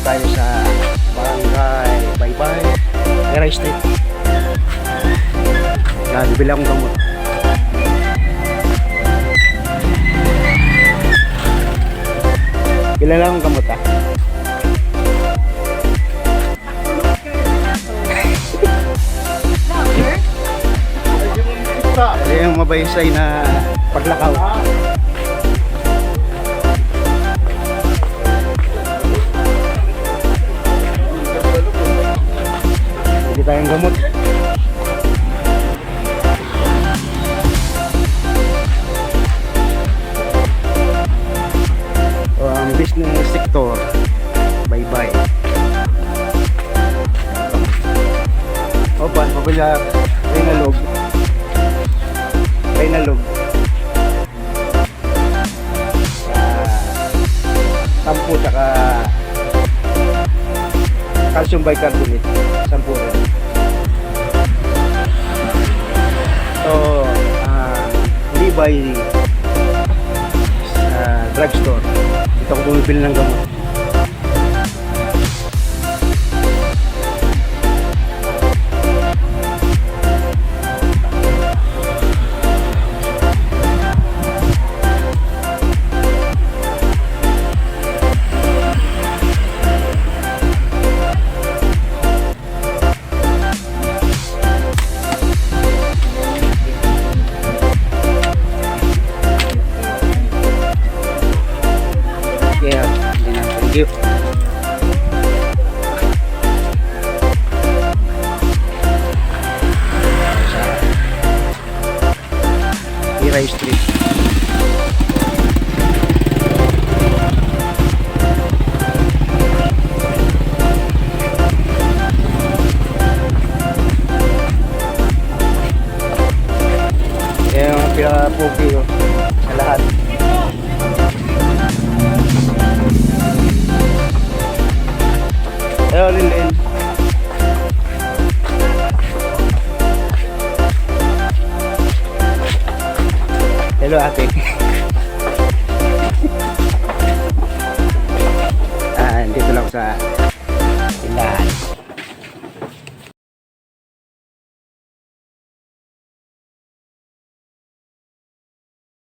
tayo sa Barangay Baybay, Eray Street. Yan, bibili akong gamot. Bila lang akong gamot ah. Ito yung mabaysay na paglakaw. Tayong gamot. O, ang business sector, bye-bye. Opa, popular, Reynalog. Reynalog. Ah, sampu tsaka calcium bicarbonate. Sampu Levi uh, drugstore. Dito ako bumibili ng gamot. Thank you. Iray Street. Yan yung pinaka-pugi oh, sa lahat. Hello, Lilin. Hello, ate.